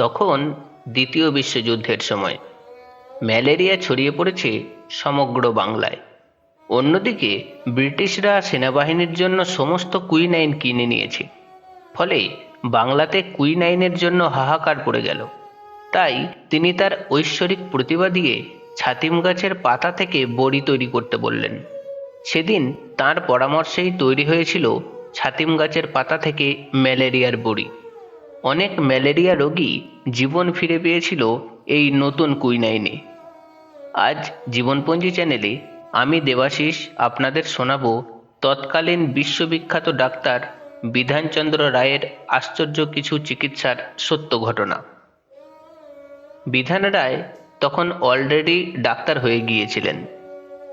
তখন দ্বিতীয় বিশ্বযুদ্ধের সময় ম্যালেরিয়া ছড়িয়ে পড়েছে সমগ্র বাংলায়। অন্যদিকে ব্রিটিশরা সেনাবাহিনীর জন্য সমস্ত কুইনাইন কিনে নিয়েছে। ফলে বাংলাতে কুইনাইনের জন্য হাহাকার পড়ে গেল। তাই তিনি তার ঐশ্বরিক প্রতিভা দিয়ে ছাতিম গাছের পাতা থেকে বড়ি তৈরি করতে বললেন। সেদিন তার পরামর্শেই তৈরি হয়েছিল ছাতিম গাছের পাতা থেকে ম্যালেরিয়ার বড়ি। অনেক ম্যালেরিয়া রোগী জীবন ফিরে পেয়েছিল এই নতুন কুইনাইনে। আজ জীবনপঞ্জি চ্যানেলে আমি দেবাশিস আপনাদের শোনাবো তৎকালীন বিশ্ববিখ্যাত ডাক্তার বিধানচন্দ্র রায়ের আশ্চর্য কিছু চিকিৎসার সত্য ঘটনা। বিধান রায় তখন অলরেডি ডাক্তার হয়ে গিয়েছিলেন।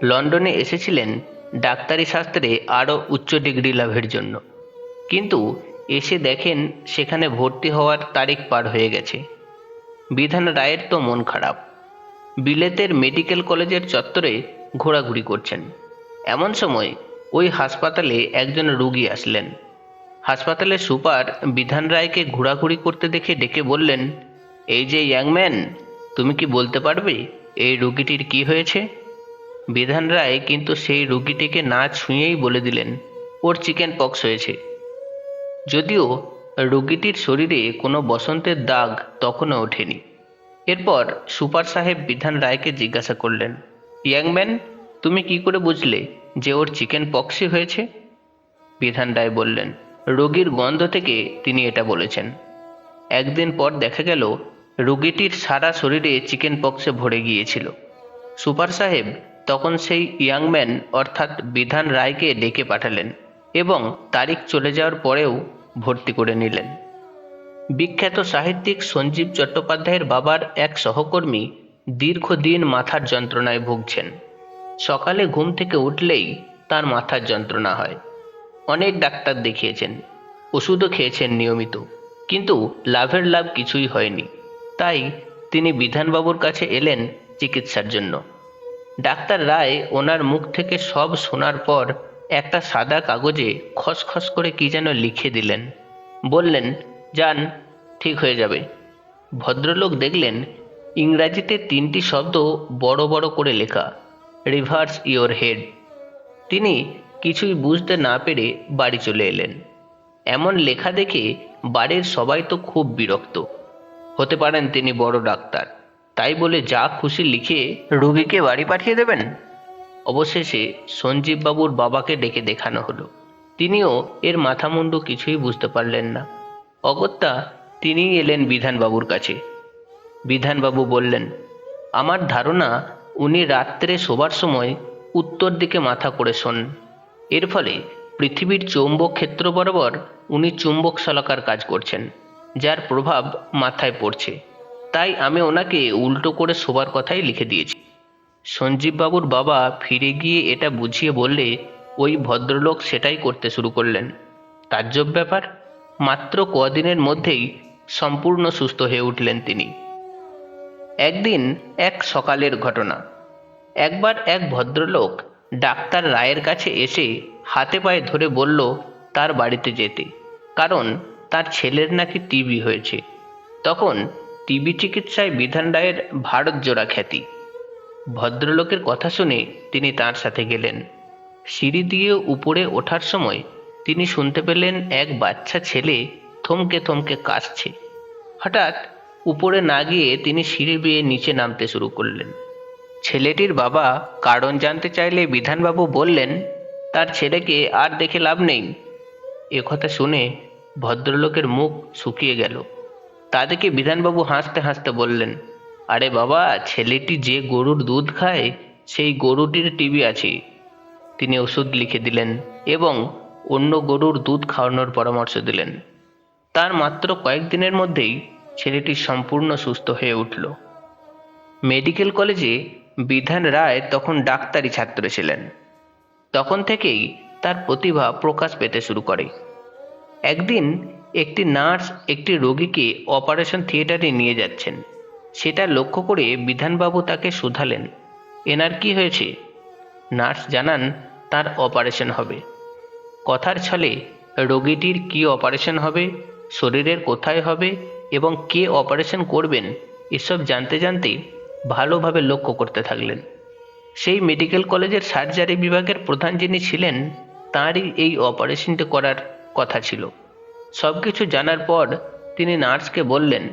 লন্ডনে এসেছিলেন ডাক্তারি শাস্ত্রে আরও উচ্চ ডিগ্রি লাভের জন্য। কিন্তু এসে দেখেন সেখানে ভর্তি হওয়ার তারিখ পার হয়ে গেছে। বিধান রায়ের তো মন খারাপ। বিলেতের মেডিকেল কলেজের চত্বরে ঘোরাঘুরি করছেন। এমন সময় ওই হাসপাতালে একজন রুগী আসলেন। হাসপাতালের সুপার বিধান রায়কে ঘোরাঘুরি করতে দেখে ডেকে বললেন, এই যে ইয়াংম্যান তুমি কি বলতে পারবে এই রুগীটির কি হয়েছে? বিধান রায় কিন্তু সেই রুগীটিকে না ছুঁয়েই বলে দিলেন, ওর চিকেন পক্স হয়েছে। যদিও রোগীটির শরীরে কোনো বসন্তের দাগ তখনও ওঠেনি। এরপর সুপার সাহেব বিধান রায়কে জিজ্ঞাসা করলেন ইয়াংম্যান তুমি কি করে বুঝলে যে ওর চিকেন পক্সই হয়েছে? বিধান রায় বললেন, রোগীর গন্ধ থেকে তিনি এটা বলেছেন। একদিন পর দেখা গেল, রোগীটির সারা শরীরে চিকেন পক্সে ভরে গিয়েছিল। সুপার সাহেব তখন সেই ইয়াংম্যান অর্থাৎ বিধান রায়কে ডেকে পাঠালেন এবং তারিখ চলে যাওয়ার পরেও ভর্তি করে নিলেন। বিখ্যাত সাহিত্যিক সঞ্জীব চট্টোপাধ্যায়ের বাবার এক সহকর্মী দীর্ঘদিন মাথার যন্ত্রণায় ভুগছেন। সকালে ঘুম থেকে উঠলেই তার মাথার যন্ত্রণা হয়। অনেক ডাক্তার দেখিয়েছেন, ওষুধও খেয়েছেন নিয়মিত, কিন্তু লাভের লাভ কিছুই হয়নি। তাই তিনি বিধানবাবুর কাছে এলেন চিকিৎসার জন্য। ডাক্তার রায় ওনার মুখ থেকে সব শোনার পর একটা সাদা কাগজে খসখস করে কি যেন লিখে দিলেন। বললেন যান ঠিক হয়ে যাবে। ভদ্রলোক দেখলেন, ইংরাজিতে তিনটি শব্দ বড় বড় করে লেখা, রিভার্স ইওর হেড। তিনি কিছুই বুঝতে না পেরে বাড়ি চলে এলেন। এমন লেখা দেখে বাড়ির সবাই তো খুব বিরক্ত। হতে পারেন তিনি বড় ডাক্তার, তাই বলে যা খুশি লিখে রোগীকে বাড়ি পাঠিয়ে দেবেন? অবশেষে সঞ্জীববাবুর বাবাকে ডেকে দেখানো হলো। তিনিও এর মাথামুন্ডু কিছুই বুঝতে পারলেন না। অগত্যা তিনিই এলেন বিধানবাবুর কাছে। বিধানবাবু বললেন, আমার ধারণা উনি রাত্রে শোবার সময় উত্তর দিকে মাথা করে শোন। এর ফলে পৃথিবীর চৌম্বক ক্ষেত্র বরাবর উনি চুম্বক শলাকার কাজ করছেন, যার প্রভাব মাথায় পড়ছে। তাই আমি ওনাকে উল্টো করে শোবার কথাই লিখে দিয়েছি। সঞ্জীববাবুর বাবা ফিরে গিয়ে এটা বুঝিয়ে বললে, ওই ভদ্রলোক সেটাই করতে শুরু করলেন। তাজ্জব ব্যাপার? মাত্র কদিনের মধ্যেই সম্পূর্ণ সুস্থ হয়ে উঠলেন তিনি। একদিন এক সকালের ঘটনা। একবার এক ভদ্রলোক ডাক্তার রায়ের কাছে এসে হাতে পায়ে ধরে বলল, তার বাড়িতে যেতে। কারণ তার ছেলের নাকি টিবি হয়েছে। তখন টিবি চিকিৎসায় বিধান রায়ের ভারত জোড়া খ্যাতি। ভদ্রলোকের কথা শুনে তিনি তার সাথে গেলেন। সিঁড়ি দিয়ে উপরে ওঠার সময় তিনি শুনতে পেলেন এক বাচ্চা ছেলে থমকে থমকে কাশছে হঠাৎ উপরে না গিয়ে তিনি সিঁড়ি বেয়ে নিচে নামতে শুরু করলেন। ছেলেটির বাবা কারণ জানতে চাইলে বিধানবাবু বললেন, তার ছেলেকে আর দেখে লাভ নেই। একথা শুনে ভদ্রলোকের মুখ শুকিয়ে গেল। তাদেরকে বিধানবাবু হাসতে হাসতে বললেন আরে বাবা, ছেলেটি যে গরুর দুধ খায়, সেই গরুটির টিবি আছে। তিনি ওষুধ লিখে দিলেন এবং অন্য গরুর দুধ খাওয়ানোর পরামর্শ দিলেন। তার মাত্র কয়েকদিনের মধ্যেই ছেলেটি সম্পূর্ণ সুস্থ হয়ে উঠল। মেডিকেল কলেজে বিধান রায় তখন ডাক্তারি ছাত্র ছিলেন। তখন থেকেই তার প্রতিভা প্রকাশ পেতে শুরু করে। একদিন একটি নার্স একটি রোগীকে অপারেশন থিয়েটারে নিয়ে যাচ্ছেন। সেটা লক্ষ্য করে বিধানবাবু তাকে শুধালেন। এনার কি হয়েছে? নার্স জানান তার অপারেশন হবে। কথার ছলে রোগীটির কি অপারেশন হবে, শরীরের কোথায় হবে এবং কে অপারেশন করবেন, এসব জানতে জানতে ভালোভাবে লক্ষ্য করতে থাকলেন। সেই মেডিকেল কলেজের সার্জারি বিভাগের প্রধান যিনি ছিলেন, তাঁরই এই অপারেশনটি করার কথা ছিল। সব কিছু জানার পর তিনি নার্সকে বললেন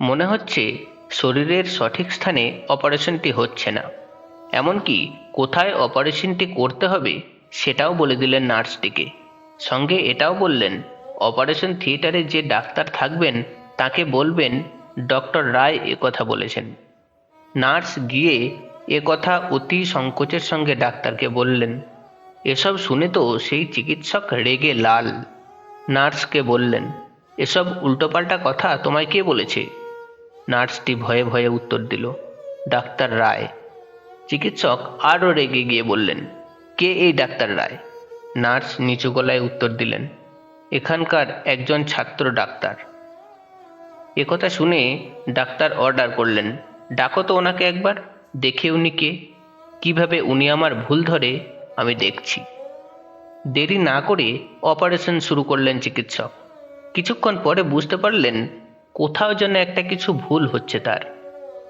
মনে হচ্ছে শরীরের সঠিক স্থানে অপারেশনটি হচ্ছে না। এমনকি কোথায় অপারেশনটি করতে হবে সেটাও বলে দিলেন নার্সটিকে। সঙ্গে এটাও বললেন, অপারেশন থিয়েটারে যে ডাক্তার থাকবেন তাকে বলবেন ডক্টর রায় কথা বলেছেন। নার্স গিয়ে এ কথা অতি সংকোচের সঙ্গে ডাক্তারকে বললেন, এসব শুনে তো সেই চিকিৎসক রেগে লাল। নার্সকে বললেন, এসব উল্টোপাল্টা কথা তোমায় কে বলেছে? নার্সটি ভয়ে ভয়ে উত্তর দিল, ডাক্তার রায়। চিকিৎসক আরও রেগে গিয়ে বললেন, কে এই ডাক্তার রায়? নার্স নিচু গলায় উত্তর দিলেন, এখানকার একজন ছাত্র ডাক্তার। একথা শুনে ডাক্তার অর্ডার করলেন, ডাকো তো ওনাকে একবার, দেখে উনি কে। কীভাবে উনি আমার ভুল ধরে, আমি দেখছি। দেরি না করে অপারেশন শুরু করলেন চিকিৎসক। কিছুক্ষণ পরে বুঝতে পারলেন কোথাও যেন একটা কিছু ভুল হচ্ছে তার।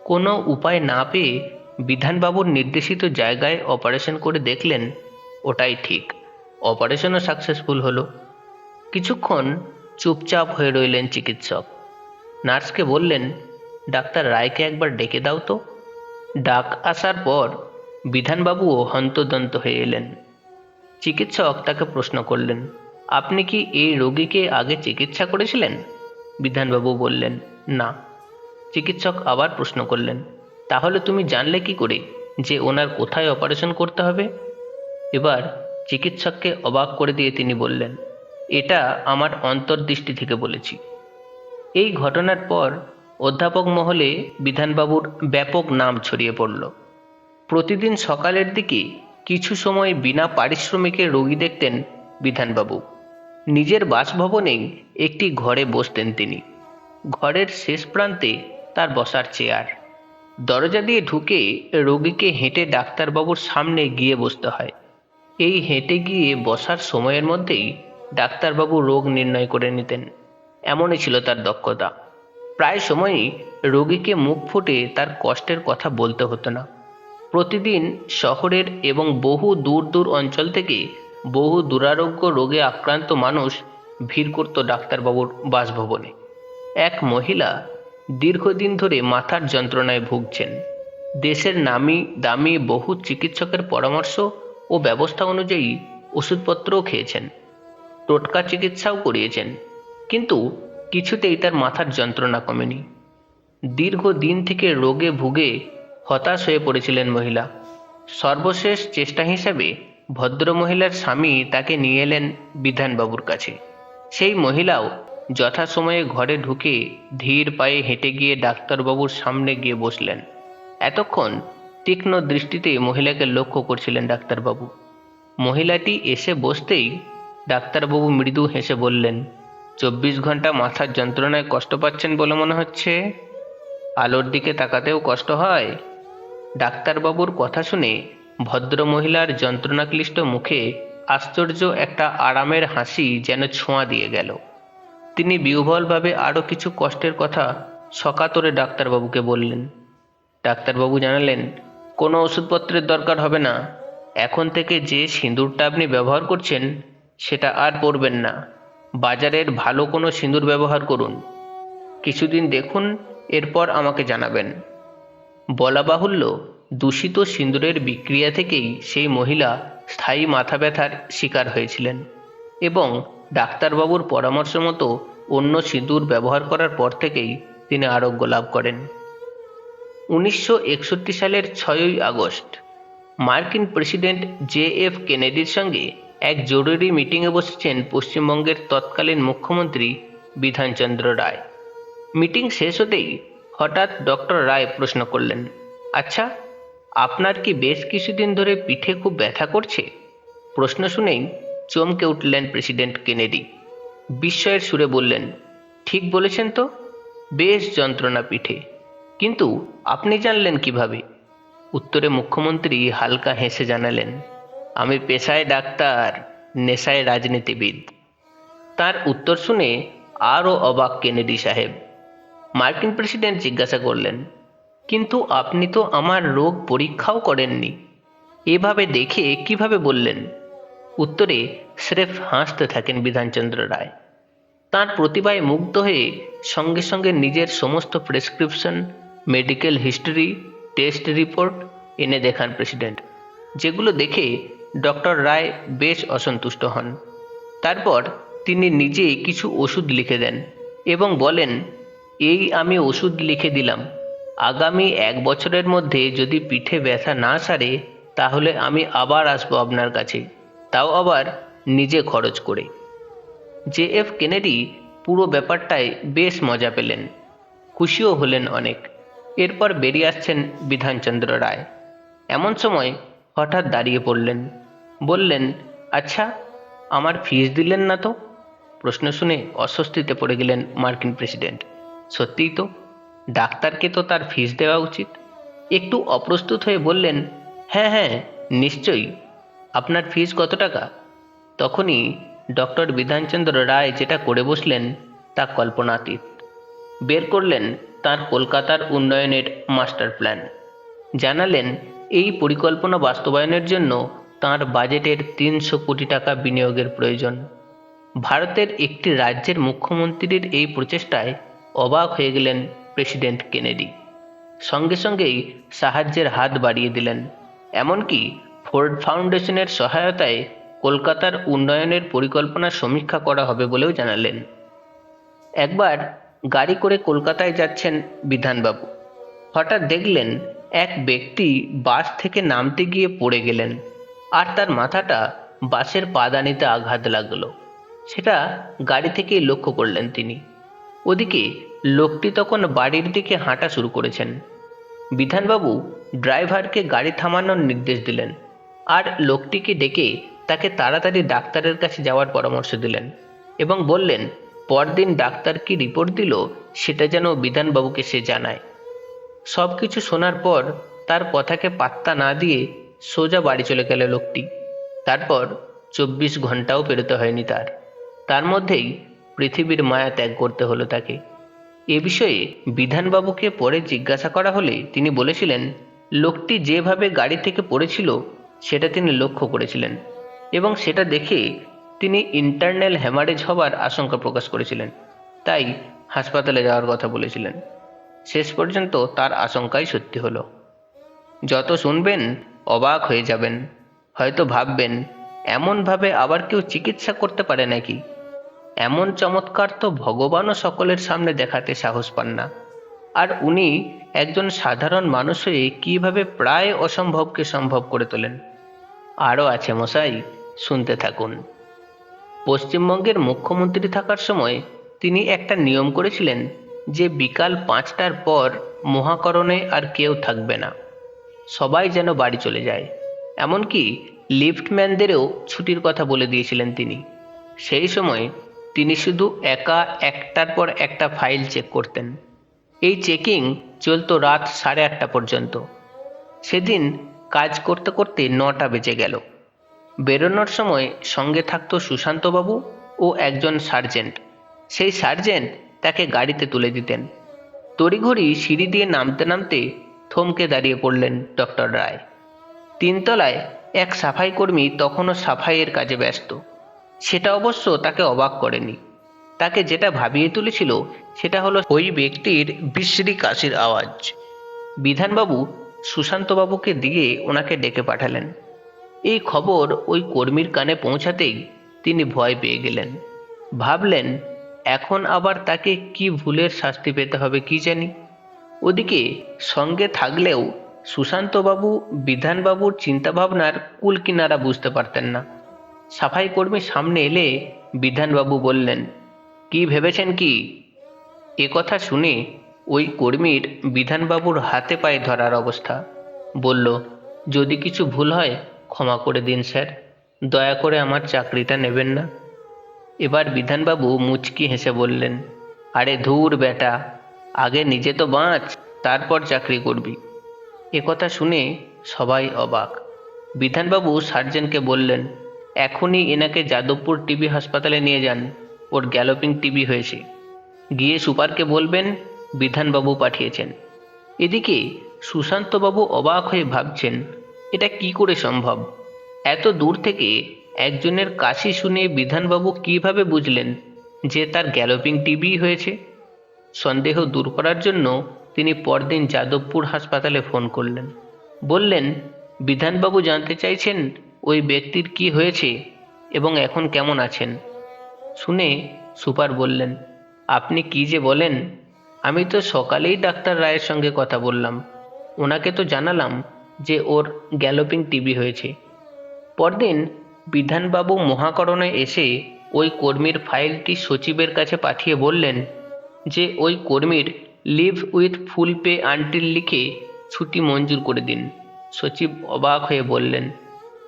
কোনো উপায় না পেয়ে বিধানবাবুর নির্দেশিত জায়গায় অপারেশন করে দেখলেন, ওটাই ঠিক। অপারেশনও সাকসেসফুল হলো। কিছুক্ষণ চুপচাপ হয়ে রইলেন চিকিৎসক। নার্সকে বললেন, ডাক্তার রায়কে একবার ডেকে দাও তো। ডাক আসার পর বিধানবাবুও হন্তদন্ত হয়ে এলেন। চিকিৎসক তাকে প্রশ্ন করলেন, আপনি কি এই রোগীকে আগে চিকিৎসা করেছিলেন? বিধানবাবু বললেন, না। চিকিৎসক আবার প্রশ্ন করলেন, তাহলে তুমি জানলে কি করে যে ওনার কোথায় অপারেশন করতে হবে? এবার চিকিৎসককে অবাক করে দিয়ে তিনি বললেন, এটা আমার অন্তর্দৃষ্টি থেকে বলেছি। এই ঘটনার পর অধ্যাপক মহলে বিধানবাবুর ব্যাপক নাম ছড়িয়ে পড়ল। প্রতিদিন সকালের দিকে কিছু সময় বিনা পারিশ্রমিকে রোগী দেখতেন বিধানবাবু। নিজের বাসভবনেই একটি ঘরে বসতেন তিনি। ঘরের শেষ প্রান্তে তার বসার চেয়ার। দরজা দিয়ে ঢুকে রোগীকে হেঁটে ডাক্তারবাবুর সামনে গিয়ে বসতে হয়। এই হেঁটে গিয়ে বসার সময়ের মধ্যেই ডাক্তারবাবু রোগ নির্ণয় করে নিতেন। এমনই ছিল তার দক্ষতা। প্রায় সময়ই রোগীকে মুখ ফুটে তার কষ্টের কথা বলতে হতো না। প্রতিদিন শহরের এবং বহু দূর দূর অঞ্চল থেকে বহু দুরারোগ্য রোগে আক্রান্ত মানুষ ভিড় করত ডাক্তারবাবুর বাসভবনে। এক মহিলা দীর্ঘদিন ধরে মাথার যন্ত্রণায় ভুগছেন। দেশের নামি দামি বহু চিকিৎসকের পরামর্শ ও ব্যবস্থা অনুযায়ী ওষুধপত্রও খেয়েছেন। টোটকা চিকিৎসাও করিয়েছেন, কিন্তু কিছুতেই তার মাথার যন্ত্রণা কমেনি। দীর্ঘদিন থেকে রোগে ভুগে হতাশ হয়ে পড়েছিলেন মহিলা। সর্বশেষ চেষ্টা হিসাবে ভদ্রমহিলার স্বামী তাকে নিয়ে এলেন বিধানবাবুর কাছে। সেই মহিলাও যথাসময়ে ঘরে ঢুকে ধীর পায়ে হেঁটে গিয়ে ডাক্তারবাবুর সামনে গিয়ে বসলেন। এতক্ষণ তীক্ষ্ণ দৃষ্টিতে মহিলাকে লক্ষ্য করছিলেন ডাক্তারবাবু। মহিলাটি এসে বসতেই ডাক্তারবাবু মৃদু হেসে বললেন, চব্বিশ ঘণ্টা মাথার যন্ত্রণায় কষ্ট পাচ্ছেন বলে মনে হচ্ছে? আলোর দিকে তাকাতেও কষ্ট হয়? ডাক্তারবাবুর কথা শুনে ভদ্রমহিলার যন্ত্রণাক্লিষ্ট মুখে আশ্চর্য একটা আরামের হাসি যেন ছোঁয়া দিয়ে গেল। তিনি বিহ্বলভাবে আরও কিছু কষ্টের কথা সকাতরে ডাক্তারবাবুকে বললেন। ডাক্তারবাবু জানালেন, কোনো ওষুধপত্রের দরকার হবে না। এখন থেকে যে সিঁদুরটা আপনি ব্যবহার করছেন, সেটা আর পরবেন না। বাজারের ভালো কোনো সিঁদুর ব্যবহার করুন। কিছুদিন দেখুন, এরপর আমাকে জানাবেন। বলা বাহুল্য দূষিত সিঁদুরের বিক্রিয়া থেকেই সেই মহিলা স্থায়ী মাথা ব্যথার শিকার হয়েছিলেন এবং ডাক্তারবাবুর পরামর্শ মতো অন্য সিঁদুর ব্যবহার করার পর থেকেই তিনি আরোগ্য লাভ করেন। উনিশশো একষট্টি সালের ছয়ই আগস্ট, মার্কিন প্রেসিডেন্ট জে এফ কেনেডির সঙ্গে এক জরুরি মিটিংয়ে বসেছেন পশ্চিমবঙ্গের তৎকালীন মুখ্যমন্ত্রী বিধানচন্দ্র রায়। মিটিং শেষ হতেই হঠাৎ ডক্টর রায় প্রশ্ন করলেন আচ্ছা আপনার কি বেশ কিছুদিন ধরে পিঠে খুব ব্যথা করছে? প্রশ্ন শুনেই চমকে উঠলেন প্রেসিডেন্ট কেনেডি। বিস্ময়ের সুরে বললেন, ঠিক বলেছেন তো, বেশ যন্ত্রণা পিঠে। কিন্তু আপনি জানলেন কীভাবে? উত্তরে মুখ্যমন্ত্রী হালকা হেসে জানালেন, আমি পেশায় ডাক্তার, নেশায় রাজনীতিবিদ। তার উত্তর শুনে আরও অবাক কেনেডি সাহেব। মার্কিন প্রেসিডেন্ট জিজ্ঞাসা করলেন কিন্তু আপনি তো আমার রোগ পরীক্ষাও করেননি। এভাবে দেখে কীভাবে বললেন? উত্তরে স্রেফ হাসতে থাকেন বিধানচন্দ্র রায়। তার প্রতিভায় মুগ্ধ হয়ে সঙ্গে সঙ্গে নিজের সমস্ত prescription, medical history, test report এনে দেখান প্রেসিডেন্ট, যেগুলো দেখে ডক্টর রায় বেশ অসন্তুষ্ট হন। তারপর তিনি নিজে কিছু ওষুধ লিখে দেন এবং বলেন, এই আমি ওষুধ লিখে দিলাম। আগামী এক বছরের মধ্যে যদি পিঠে ব্যথা না সারে, তাহলে আমি আবার আসব আপনার কাছে। তাও আবার নিজে খরচ করে। জে এফ কেনেডি পুরো ব্যাপারটায় বেশ মজা পেলেন। খুশিও হলেন অনেক। এরপর বেরিয়ে আসছেন বিধানচন্দ্র রায়। এমন সময় হঠাৎ দাঁড়িয়ে পড়লেন। বললেন আচ্ছা আমার ফিস দিলেন না তো? প্রশ্ন শুনে অস্বস্তিতে পড়ে গেলেন মার্কিন প্রেসিডেন্ট। সত্যিই তো? ডাক্তারকে তো তার ফিস দেওয়া উচিত। একটু অপ্রস্তুত হয়ে বললেন হ্যাঁ হ্যাঁ নিশ্চয়ই। আপনার ফিস কত টাকা? তখনই ডক্টর বিধানচন্দ্র রায় যেটা করে বসলেন, তা কল্পনাতীত। বের করলেন তার কলকাতার উন্নয়নের মাস্টার প্ল্যান জানালেন, এই পরিকল্পনা বাস্তবায়নের জন্য তার বাজেটের তিনশো কোটি টাকা বিনিয়োগের প্রয়োজন। ভারতের একটি রাজ্যের মুখ্যমন্ত্রীর এই প্রচেষ্টায় অবাক হয়ে গেলেন প্রেসিডেন্ট কেনেডি। সঙ্গে সঙ্গেই সাহায্যের হাত বাড়িয়ে দিলেন। এমনকি ফোর্ড ফাউন্ডেশনের সহায়তায় কলকাতার উন্নয়নের পরিকল্পনা সমীক্ষা করা হবে বলেও জানালেন। একবার গাড়ি করে কলকাতায় যাচ্ছেন বিধানবাবু। হঠাৎ দেখলেন এক ব্যক্তি বাস থেকে নামতে গিয়ে পড়ে গেলেন আর তার মাথাটা বাসের পাদানিতে আঘাত লাগল। সেটা গাড়ি থেকেই লক্ষ্য করলেন তিনি। ওদিকে লোকটি তখন বাড়ির দিকে হাঁটা শুরু করেছেন। বিধানবাবু ড্রাইভারকে গাড়ি থামানোর নির্দেশ দিলেন আর লোকটিকে ডেকে তাকে তাড়াতাড়ি ডাক্তারের কাছে যাওয়ার পরামর্শ দিলেন এবং বললেন, পরদিন ডাক্তার কি রিপোর্ট দিল সেটা যেন বিধানবাবুকে সে জানায়। সব কিছু শোনার পর তার কথাকে পাত্তা না দিয়ে সোজা বাড়ি চলে গেল লোকটি। তারপর চব্বিশ ঘন্টাও পেরোতে হয়নি তার। তার মধ্যেই পৃথিবীর মায়া ত্যাগ করতে হলো তাকে। এ বিষয়ে বিধানবাবুকে পরে জিজ্ঞাসা করা হলে তিনি বলেছিলেন, লোকটি যেভাবে গাড়ি থেকে পড়েছিল, সেটা তিনি লক্ষ্য করেছিলেন এবং সেটা দেখে তিনি ইন্টারনাল হ্যামারেজ হবার আশঙ্কা প্রকাশ করেছিলেন। তাই হাসপাতালে যাওয়ার কথা বলেছিলেন। শেষ পর্যন্ত তার আশঙ্কাই সত্যি হলো। যত শুনবেন, অবাক হয়ে যাবেন। হয়তো ভাববেন, এমনভাবে আবার কেউ চিকিৎসা করতে পারে নাকি? এমন চমৎকার তো ভগবানও সকলের সামনে দেখাতে সাহস পান না। আর উনি একজন সাধারণ মানুষ হয়ে কীভাবে প্রায় অসম্ভবকে সম্ভব করে তোলেন। আরও আছে মশাই, শুনতে থাকুন। পশ্চিমবঙ্গের মুখ্যমন্ত্রী থাকার সময় তিনি একটা নিয়ম করেছিলেন যে বিকাল পাঁচটার পর মহাকরণে আর কেউ থাকবে না। সবাই যেন বাড়ি চলে যায়। এমনকি লিফটম্যানদেরও ছুটির কথা বলে দিয়েছিলেন তিনি। সেই সময় তিনি শুধু একা একটার পর একটা ফাইল চেক করতেন। এই চেকিং চলতো রাত সাড়ে আটটা পর্যন্ত। সেদিন কাজ করতে করতে নটা বেজে গেল। বেরোনোর সময় সঙ্গে থাকতো সুশান্তবাবু ও একজন সার্জেন্ট। সেই সার্জেন্ট তাকে গাড়িতে তুলে দিতেন। তড়িঘড়ি সিঁড়ি দিয়ে নামতে নামতে থমকে দাঁড়িয়ে পড়লেন ডক্টর রায়। তিনতলায় এক সাফাই কর্মী তখনও সাফাইয়ের কাজে ব্যস্ত। সেটা অবশ্য তাকে অবাক করেনি। তাকে যেটা ভাবিয়ে তুলেছিল, সেটা হলো ওই ব্যক্তির বিশ্রী কাশির আওয়াজ। বিধানবাবু সুশান্তবাবুকে দিয়ে ওনাকে ডেকে পাঠালেন। এই খবর ওই কর্মীর কানে পৌঁছাতেই তিনি ভয় পেয়ে গেলেন। ভাবলেন, এখন আবার তাকে কি ভুলের শাস্তি পেতে হবে কি জানি। ওদিকে সঙ্গে থাকলেও সুশান্তবাবু বিধানবাবুর চিন্তাভাবনার কুল কিনারা বুঝতে পারতেন না। সাফাই কর্মী সামনে এলে বিধানবাবু বললেন, কি ভেবেছেন কি? এ কথা শুনে ওই কর্মীর বিধানবাবুর হাতে পায়ে ধরার অবস্থা। বলল, যদি কিছু ভুল হয়, ক্ষমা করে দিন স্যার। দয়া করে আমার চাকরিটা নেবেন না। এবার বিধানবাবু মুচকি হেসে বললেন, আরে ধুর বেটা, আগে নিজে তো বাঁচ, তারপর চাকরি করবি। এ কথা শুনে সবাই অবাক। বিধানবাবু সার্জেনকে বললেন এখনই এনাকে যাদবপুর টিবি হাসপাতালে নিয়ে যান। ওর গ্যালোপিং টিবি হয়েছে। গিয়ে সুপারকে বলবেন, বিধানবাবু পাঠিয়েছেন। এদিকে সুশান্তবাবু অবাক হয়ে ভাবছেন, এটা কি করে সম্ভব? এত দূর থেকে একজনের কাশি শুনে বিধানবাবু কীভাবে বুঝলেন যে তার গ্যালোপিং টিবি হয়েছে? সন্দেহ দূর করার জন্য তিনি পরদিন যাদবপুর হাসপাতালে ফোন করলেন। বললেন, বিধানবাবু জানতে চাইছেন ওই ব্যক্তির কি হয়েছে এবং এখন কেমন আছেন? শুনে সুপার বললেন, আপনি কি যে বলেন? আমি তো সকালেই ডাক্তার রায়ের সঙ্গে কথা বললাম। ওনাকে তো জানালাম যে ওর গ্যালোপিং টিবি হয়েছে। পরদিন বিধানবাবু মহাকরণে এসে ওই কর্মীর ফাইলটি সচিবের কাছে পাঠিয়ে বললেন যে ওই কর্মীর leave with full pay until লিখে ছুটি মঞ্জুর করে দিন। সচিব অবাক হয়ে বললেন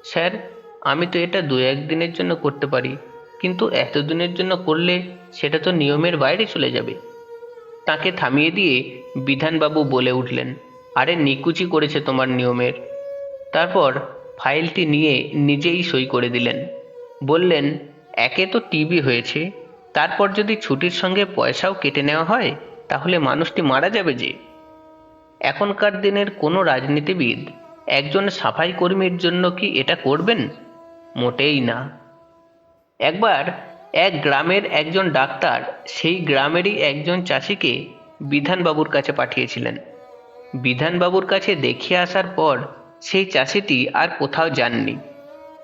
স্যার, আমি তো এটা দু একদিনের জন্য করতে পারি, কিন্তু এতদিনের জন্য করলে সেটা তো নিয়মের বাইরে চলে যাবে। তাকে থামিয়ে দিয়ে বিধানবাবু বলে উঠলেন, আরে নিকুচি করেছে তোমার নিয়মের। তারপর ফাইলটি নিয়ে নিজেই সই করে দিলেন। বললেন, একে তো টিবি হয়েছে, তারপর যদি ছুটির সঙ্গে পয়সাও কেটে নেওয়া হয়, তাহলে মানুষটি মারা যাবে যে। এখনকার দিনের কোনো রাজনীতিবিদ একজন সাফাই কর্মীর জন্য কি এটা করবেন? মোটেই না। একবার এক গ্রামের একজন ডাক্তার সেই গ্রামেরই একজন চাষিকে বিধানবাবুর কাছে পাঠিয়েছিলেন। বিধানবাবুর কাছে দেখিয়ে আসার পর সেই চাষিটি আর কোথাও যাননি।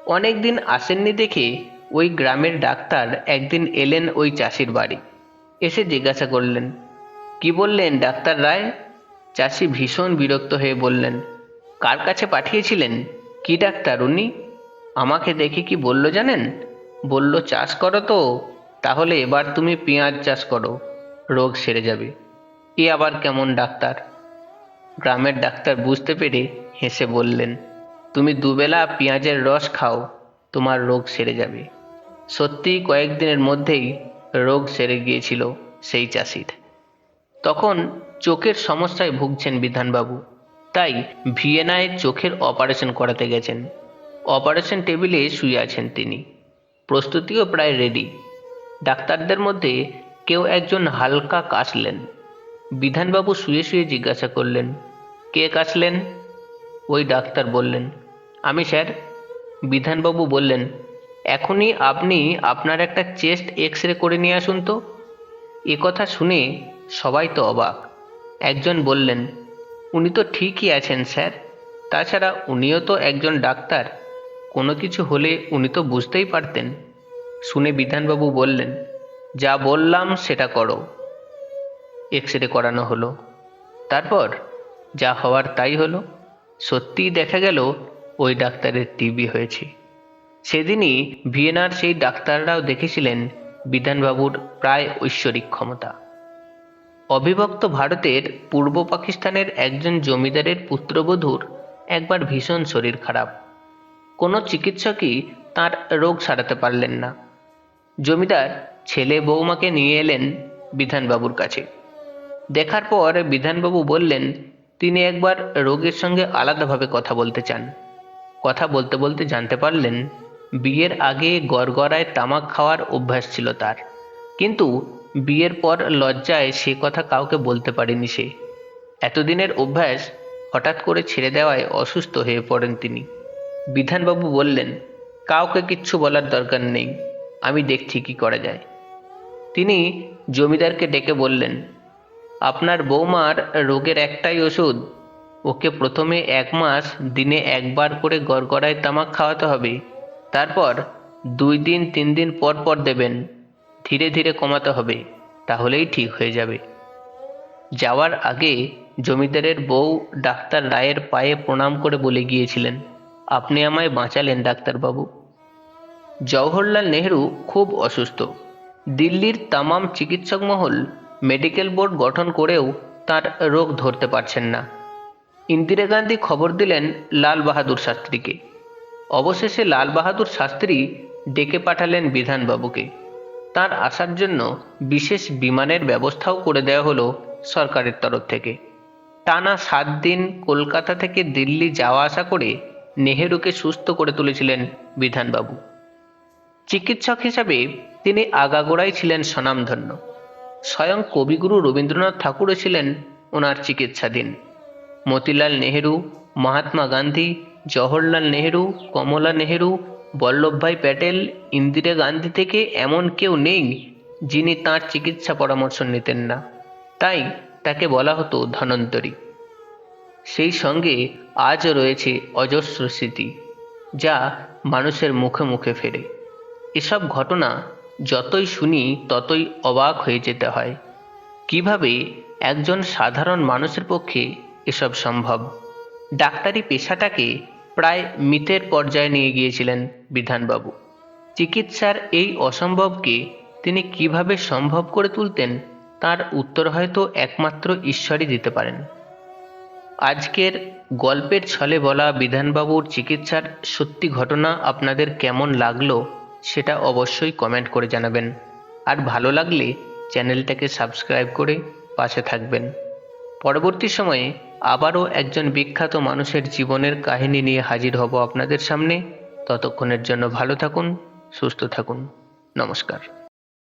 অনেক দিন আসেননি দেখে ওই গ্রামের ডাক্তার একদিন এলেন ওই চাষির বাড়ি। এসে জিজ্ঞাসা করলেন, কি বললেন ডাক্তার রায়? চাষি ভীষণ বিরক্ত হয়ে বললেন কার কাছে পাঠিয়েছিলেন? কি ডাক্তার উনি? আমাকে দেখে কি বলল জানেন? বলল, চাষ করো তো, তাহলে এবার তুমি পেঁয়াজ চাষ করো, রোগ সেরে যাবে। এ আবার কেমন ডাক্তার? গ্রামের ডাক্তার বুঝতে পেরে হেসে বললেন, তুমি দুবেলা পেঁয়াজের রস খাও, তোমার রোগ সেরে যাবে। সত্যি কয়েকদিনের মধ্যেই রোগ সেরে গিয়েছিল সেই চাষির। তখন চোখের সমস্যায় ভুগছেন বিধানবাবু। তাই ভিয়েনায় চোখের অপারেশন করাতে গেছেন। অপারেশন টেবিলে শুয়ে আছেন তিনি। প্রস্তুতিও প্রায় রেডি ডাক্তারদের মধ্যে কেউ একজন হালকা কাশলেন। বিধানবাবু শুয়ে শুয়ে জিজ্ঞাসা করলেন, কে কাশলেন? ওই ডাক্তার বললেন, আমি স্যার। বিধানবাবু বললেন, এখনই আপনি আপনার একটা চেস্ট এক্স রে করে নিয়ে আসুন তো। এ কথা শুনে সবাই তো অবাক। একজন বললেন উনি তো ঠিকই আছেন, স্যার। তাছাড়া উনিও তো একজন ডাক্তার। কোনো কিছু হলে উনি তো বুঝতেই পারতেন। শুনে বিধানবাবু বললেন, যা বললাম সেটা করো। এক্স রে করানো হলো। তারপর যা হওয়ার তাই হলো। সত্যিই দেখা গেল, ওই ডাক্তারের টিবি হয়েছে। সেদিনই ভিয়েনার সেই ডাক্তাররাও দেখেছিলেন বিধানবাবুর প্রায় ঐশ্বরিক ক্ষমতা। অবিভক্ত ভারতের পূর্ব পাকিস্তানের একজন জমিদারের পুত্রবধূর একবার ভীষণ শরীর খারাপ। কোনো চিকিৎসকই তার রোগ সারাতে পারলেন না। জমিদার ছেলে বৌমাকে নিয়ে এলেন বিধানবাবুর কাছে। দেখার পর বিধানবাবু বললেন, তিনি একবার রোগীর সঙ্গে আলাদাভাবে কথা বলতে চান। কথা বলতে বলতে জানতে পারলেন, বিয়ের আগে গড়গড়ায় তামাক খাওয়ার অভ্যাস ছিল তার। কিন্তু বিয়ের পর লজ্জায় সে কথা কাউকে বলতে পারেনি সে। এতদিনের অভ্যাস হঠাৎ করে ছেড়ে দেওয়ায় অসুস্থ হয়ে পড়েন তিনি। বিধানবাবু বললেন, কাউকে কিচ্ছু বলার দরকার নেই, আমি দেখছি কি করা যায়। তিনি জমিদারকে ডেকে বললেন, আপনার বৌমার রোগের একটাই ওষুধ, ওকে প্রথমে এক মাস দিনে একবার করে গড়গড়ায় তামাক খাওয়াতে হবে, তারপর দুই দিন, তিন দিন পর পর দেবেন। ধীরে ধীরে কমাতে হবে, তাহলেই ঠিক হয়ে যাবে। যাওয়ার আগে জমিদারের বউ ডাক্তার রায়ের পায়ে প্রণাম করে বলে গিয়েছিলেন, আপনি আমায় বাঁচালেন, ডাক্তারবাবু। জওহরলাল নেহরু খুব অসুস্থ। দিল্লির তামাম চিকিৎসক মহল, মেডিকেল বোর্ড গঠন করেও তার রোগ ধরতে পারছেন না। ইন্দিরা গান্ধী খবর দিলেন লাল বাহাদুর শাস্ত্রীকে। অবশেষে লাল বাহাদুর শাস্ত্রী ডেকে পাঠালেন বিধানবাবুকে। তার আসার জন্য বিশেষ বিমানের ব্যবস্থাও করে দেওয়া হলো সরকারের তরফ থেকে। টানা সাত দিন কলকাতা থেকে দিল্লি যাওয়া আসা করে নেহেরুকে সুস্থ করে তুলেছিলেন বিধানবাবু। চিকিৎসক হিসাবে তিনি আগাগোড়াই ছিলেন স্বনামধন্য। স্বয়ং কবিগুরু রবীন্দ্রনাথ ঠাকুরও ছিলেন ওনার চিকিৎসাধীন। মতিলাল নেহেরু, মহাত্মা গান্ধী, জওহরলাল নেহেরু, কমলা নেহেরু বল্লভভাই প্যাটেল ইন্দিরা গান্ধী থেকে এমন কেউ নেই যিনি তাঁর চিকিৎসা পরামর্শ নিতেন না। তাই তাকে বলা হতো ধনন্তরী। সেই সঙ্গে আজও রয়েছে অজস্র স্মৃতি, যা মানুষের মুখে মুখে ফেরে। এসব ঘটনা যতই শুনি ততই অবাক হয়ে যেতে হয়। কীভাবে একজন সাধারণ মানুষের পক্ষে এসব সম্ভব? ডাক্তারি পেশাটাকে প্রায় মিথের পর্যায়ে নিয়ে গিয়েছিলেন বিধানবাবু। চিকিৎসার এই অসম্ভবকে তিনি কীভাবে সম্ভব করে তুলতেন, তার উত্তর হয়তো একমাত্র ঈশ্বরই দিতে পারেন। আজকের গল্পের ছলে বলা বিধানবাবুর চিকিৎসার সত্যি ঘটনা আপনাদের কেমন লাগল, সেটা অবশ্যই কমেন্ট করে জানাবেন। আর ভালো লাগলে চ্যানেলটাকে সাবস্ক্রাইব করে পাশে থাকবেন। পরবর্তী সময়ে আবারও একজন বিখ্যাত মানুষের জীবনের কাহিনী নিয়ে হাজির হব আপনাদের সামনে। ততক্ষণের জন্য ভালো থাকুন, সুস্থ থাকুন। নমস্কার।